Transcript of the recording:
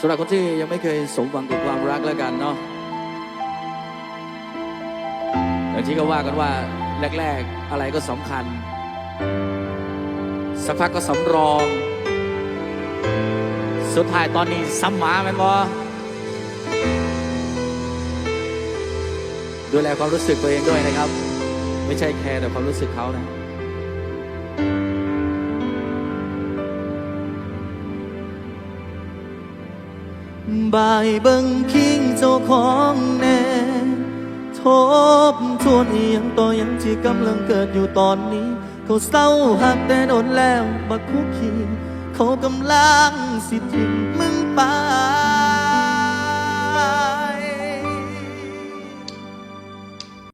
สำหรับคนที่ยังไม่เคยสมหวังกับความรักแล้วกันเนาะอย่างที่เขาว่ากันว่าแรก ๆ อะไรก็สำคัญ สักพักก็สำรอง สุดท้ายตอนนี้ซ้ำหมาแมันบอดูแลความรู้สึกตัวเองด้วยนะครับ ไม่ใช่แคร์แต่ความรู้สึกเขานะ บายเบิ่งคิงเจ้าของแน่ทบทวนอีหยังต่อหยังที่กำลังเกิดอยู่ตอนนี้ เขาเศร้าหักแต่โดนแล้วบักคุกคีเขากำลังสิทิมมึงไป